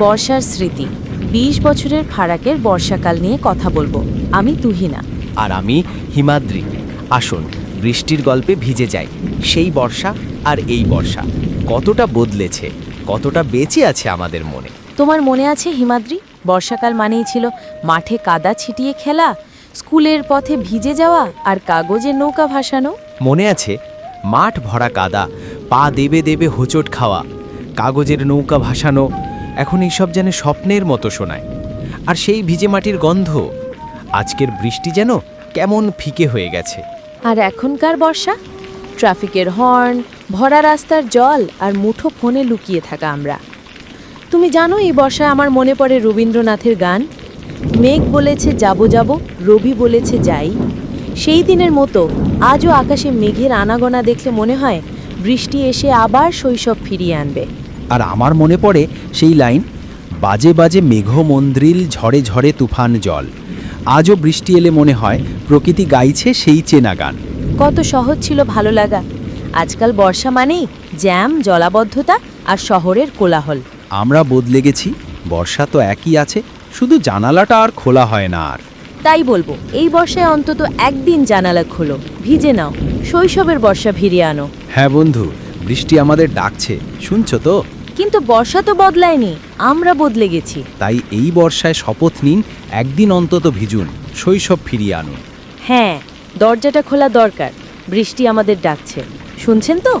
বর্ষার স্মৃতি। ২০ বছরের ফারাকের বর্ষাকাল নিয়ে কথা বলব। আমি তুহিনা। আর আমি হিমাদ্রি। আসুন বৃষ্টির গল্পে ভিজে যাই। সেই বর্ষা আর এই বর্ষা। কতটা বদলেছে কতটা বেঁচে আছে আমাদের মনে। তোমার মনে আছে হিমাদ্রি? বর্ষাকাল মানেই ছিল মাঠে কাদা ছিটিয়ে খেলা স্কুলের পথে ভিজে যাওয়া আর কাগজের নৌকা ভাসানো। মনে আছে মাঠ ভরা কাদা পা দেবে দেবে হোঁচট খাওয়া কাগজের নৌকা ভাসানো এখন এইসব যেন স্বপ্নের মতো শোনায়। আর সেই ভিজে মাটির গন্ধ, আজকের বৃষ্টি যেন কেমন ফিকে হয়ে গেছে। আর এখনকার বর্ষা? ট্রাফিকের হর্ন, ভরা রাস্তার জল আর মুঠো ফোনে লুকিয়ে থাকা আমরা। তুমি জানো এই বর্ষায় আমার মনে পড়ে রবীন্দ্রনাথের গান? মেঘ বলেছে যাব যাব, রবি বলেছে যাই। সেই দিনের মতো আজও আকাশে মেঘের আনাগোনা দেখলে মনে হয় বৃষ্টি এসে আবার শৈশব ফিরিয়ে আনবে। আর আমার মনে পড়ে সেই লাইন বাজে বাজে মেঘ মন্দ্রিল ঝড়ে ঝড়ে তুফান জল। আজও বৃষ্টি এলে মনে হয় প্রকৃতি গাইছে সেই চেনা গান। কত সহজ ছিল ভালো লাগা। আজকাল বর্ষা মানেই জ্যাম জলাবদ্ধতা আর শহরের কোলাহল। আমরা বদলে গেছি বর্ষা তো একই আছে শুধু জানালাটা আর খোলা হয় না আর। তাই বলব এই বর্ষায় অন্তত একদিন জানালা খোলো ভিজে নাও শৈশবের বর্ষা ফিরিয়ে আনো। হ্যাঁ বন্ধু বৃষ্টি আমাদের ডাকছে শুনছো তো? কিন্তু বর্ষা তো বদলায়নি আমরা বদলে গেছি। তাই এই বর্ষায় শপথ নিন একদিন অন্তত ভিজুন শৈশব ফিরিয়ে আনুন। হ্যাঁ দরজাটা খোলা দরকার বৃষ্টি আমাদের ডাকছে। শুনছেন তো?